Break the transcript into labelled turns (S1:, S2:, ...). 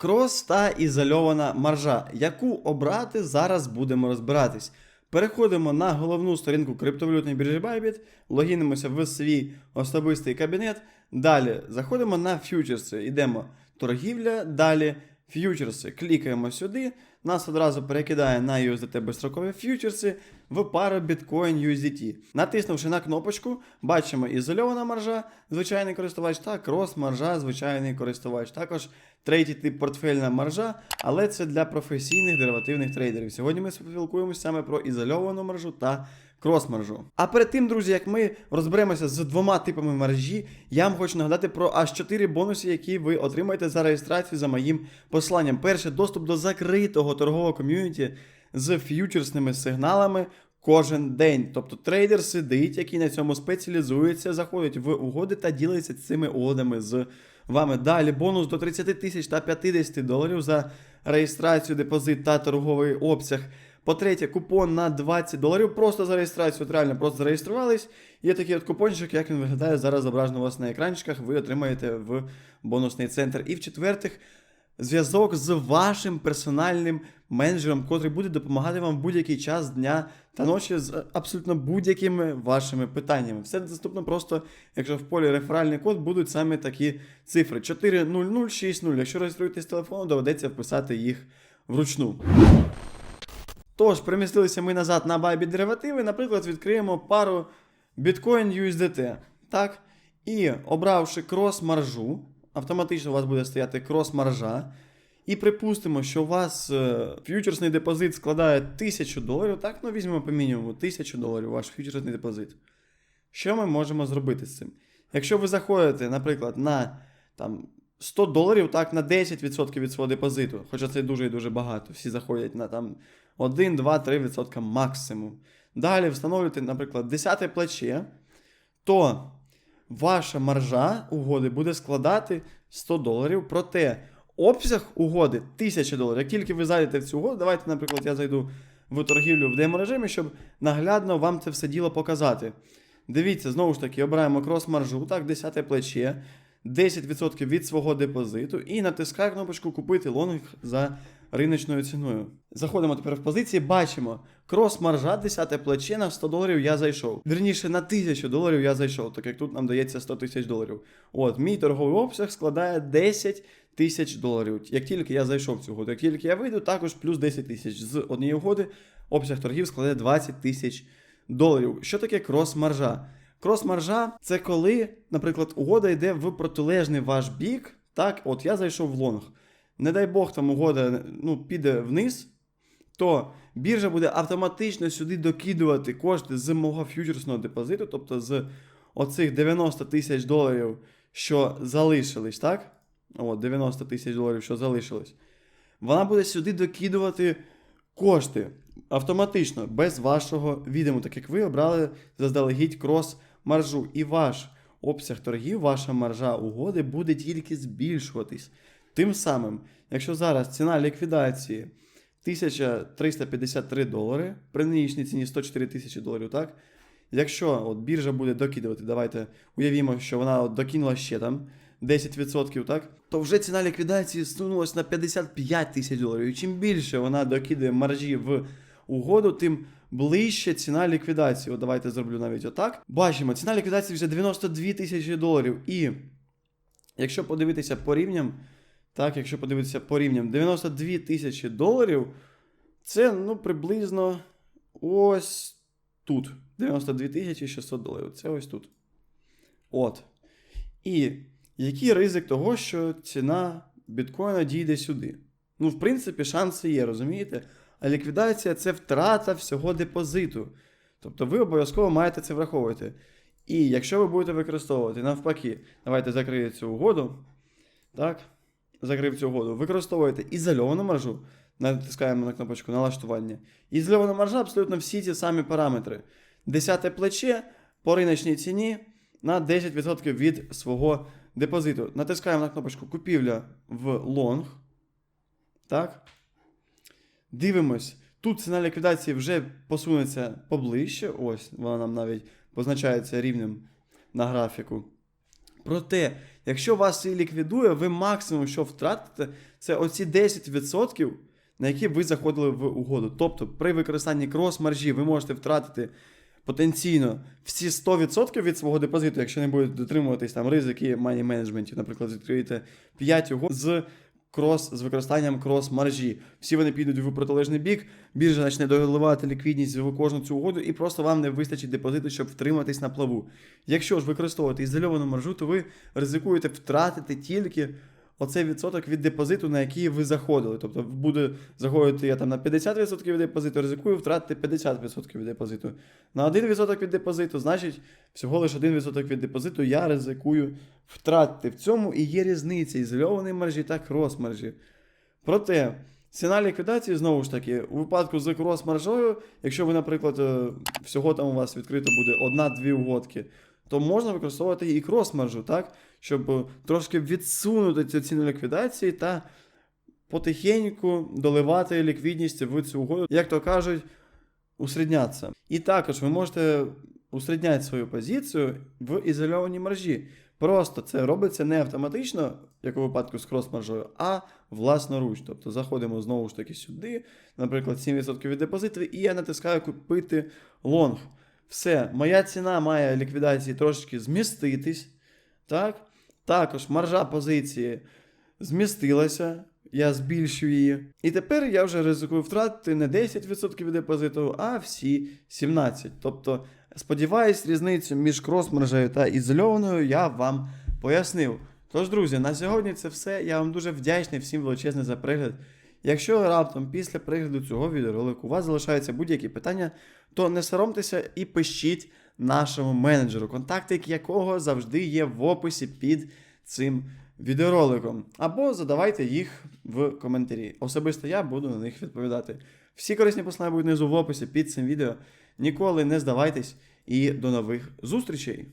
S1: Крос та ізольована маржа. Яку обрати зараз будемо розбиратись. Переходимо на головну сторінку криптовалютної біржі Bybit, логінимося в свій особистий кабінет. Далі заходимо на фьючерси. Йдемо торгівля, далі фьючерси. Клікаємо сюди. Нас одразу перекидає на USDT безстрокові фьючерси в пару Bitcoin USDT. Натиснувши на кнопочку, бачимо ізольована маржа, звичайний користувач, та крос маржа, звичайний користувач. Також третій тип портфельна маржа, але це для професійних деривативних трейдерів. Сьогодні ми спілкуємося саме про ізольовану маржу та крос-маржу. А перед тим, друзі, як ми розберемося з двома типами маржі, я вам хочу нагадати про аж 4 бонуси, які ви отримаєте за реєстрацію за моїм посиланням. Перше, доступ до закритого торгового ком'юніті з ф'ючерсними сигналами. Кожен день, тобто трейдер сидить, який на цьому спеціалізується, заходить в угоди та ділиться цими угодами з вами. Далі бонус до 30 тисяч та 50 доларів за реєстрацію, депозит та торговий обсяг. По-третє, купон на 20 доларів просто за реєстрацію. От реально просто зареєструвались. Є такий от купончик, як він виглядає зараз зображено у вас на екранчиках, ви отримаєте в бонусний центр. І в-четвертих, зв'язок з вашим персональним менеджером, котрий буде допомагати вам в будь-який час дня та ночі з абсолютно будь-якими вашими питаннями. Все доступно просто, якщо в полі реферальний код будуть саме такі цифри: 40060. Якщо реєструєтесь з телефону, доведеться вписати їх вручну. Тож, перемістилися ми назад на Bybit деривативи. Наприклад, відкриємо пару Bitcoin USDT. Так? І обравши крос-маржу, автоматично у вас буде стояти крос-маржа. І припустимо, що у вас е, ф'ючерсний депозит складає 1000 доларів. Так, ну візьмемо по мінімуму 1000 доларів ваш ф'ючерсний депозит. Що ми можемо зробити з цим? Якщо ви заходите, наприклад, на там, 100 доларів, так, на 10% від свого депозиту, хоча це дуже і дуже багато, всі заходять на там 1, 2, 3% максимум. Далі встановлюєте, наприклад, 10 плече, то ваша маржа угоди буде складати 100 доларів. Проте обсяг угоди 1000 доларів. Як тільки ви зайдете в цю угоду, давайте, наприклад, я зайду в торгівлю в демо-режимі, щоб наглядно вам це все діло показати. Дивіться, знову ж таки, обираємо крос-маржу, так, 10 плече, 10% від свого депозиту і натискаю кнопочку Купити лонг за риночною ціною. Заходимо тепер в позиції, бачимо крос-маржа, 10 плече на 100 доларів я зайшов. Вірніше, на 1000 доларів я зайшов, так як тут нам дається 100 тисяч доларів. От, мій торговий обсяг складає 10 тисяч доларів. Як тільки я зайшов в цю угоду, як тільки я вийду, також плюс 10 тисяч. З однієї угоди обсяг торгів складає 20 тисяч доларів. Що таке крос-маржа? Крос-маржа це коли, наприклад, угода йде в протилежний ваш бік. Так, от я зайшов в лонг. Не дай Бог, там угода ну, піде вниз, то біржа буде автоматично сюди докидувати кошти з мого ф'ючерсного депозиту, тобто з оцих 90 тисяч доларів, що залишились, так? От, 90 тисяч доларів, що залишились. Вона буде сюди докидувати кошти автоматично, без вашого відому, так як ви обрали заздалегідь крос-маржу. І ваш обсяг торгів, ваша маржа угоди буде тільки збільшуватись. Тим самим, якщо зараз ціна ліквідації 1353 долари, при нинішній ціні 104 тисячі доларів, так? Якщо от біржа буде докидувати, давайте уявімо, що вона от докинула ще там 10%, так? То вже ціна ліквідації сунулась на 55 тисяч доларів. І чим більше вона докидає маржі в угоду, тим ближче ціна ліквідації. От давайте зроблю навіть отак. Бачимо, ціна ліквідації вже 92 тисячі доларів. І якщо подивитися по рівням, так, якщо подивитися по рівням, 92 тисячі доларів, це ну, приблизно ось тут. 92 тисячі 600 доларів. Це ось тут. От. І який ризик того, що ціна біткоїна дійде сюди? Ну, в принципі, шанси є, розумієте? А ліквідація це втрата всього депозиту. Тобто ви обов'язково маєте це враховувати. І якщо ви будете використовувати, навпаки, давайте закрию цю угоду. Так, закрив цю угоду. Використовуєте ізольовану маржу, натискаємо на кнопочку налаштування. Ізольована маржа абсолютно всі ті самі параметри. Десяте плече по риночній ціні на 10% від свого депозиту. Натискаємо на кнопочку Купівля в лонг. Так. Дивимось. Тут ціна ліквідації вже посунеться поближче. Ось, вона нам навіть позначається рівнем на графіку. Проте, Якщо вас і ліквідує, ви максимум, що втратите, це оці 10%, на які ви заходили в угоду. Тобто, при використанні крос-маржі ви можете втратити потенційно всі 100% від свого депозиту, якщо не будете дотримуватись там ризики мані менеджментів. Наприклад, відкриєте 5 угод з крос з використанням крос-маржі. Всі вони підуть в протилежний бік, біржа почне доливати ліквідність в кожну цю угоду, і просто вам не вистачить депозиту, щоб втриматись на плаву. Якщо ж використовувати ізольовану маржу, то ви ризикуєте втратити тільки оцей відсоток від депозиту, на який ви заходили. Тобто буде заходити я там на 50% від депозиту, ризикую втратити 50% від депозиту. На 1% від депозиту, значить, всього лише 1% від депозиту я ризикую втратити. В цьому і є різниця ізольованої мережі та крос-мережі. Проте, ціна ліквідації, знову ж таки, у випадку з крос-маржою, якщо ви, наприклад, е, всього там у вас відкрито буде одна-дві угодки, то можна використовувати і крос-маржу, так? Щоб е, трошки відсунути цю ціну ліквідації та потихеньку доливати ліквідність в цю угоду, як то кажуть, усреднятися. І також ви можете усредняти свою позицію в ізольованій мережі. Просто це робиться не автоматично, як у випадку з крос-маржою, а власноруч. Тобто заходимо знову ж таки сюди, наприклад, 7% від депозиту, і я натискаю купити лонг. Все, моя ціна має ліквідації трошечки зміститись. Так? Також маржа позиції змістилася, я збільшую її. І тепер я вже ризикую втратити не 10% від депозиту, а всі 17%. Тобто, сподіваюсь, різницю між крос-мережею та ізольованою я вам пояснив. Тож, друзі, на сьогодні це все. Я вам дуже вдячний всім величезний за перегляд. Якщо раптом після перегляду цього відеоролику у вас залишаються будь-які питання, то не соромтеся і пишіть нашому менеджеру, контакти якого завжди є в описі під цим відеороликом. Або задавайте їх в коментарі. Особисто я буду на них відповідати. Всі корисні послання будуть внизу в описі під цим відео. Ніколи не здавайтесь і до нових зустрічей!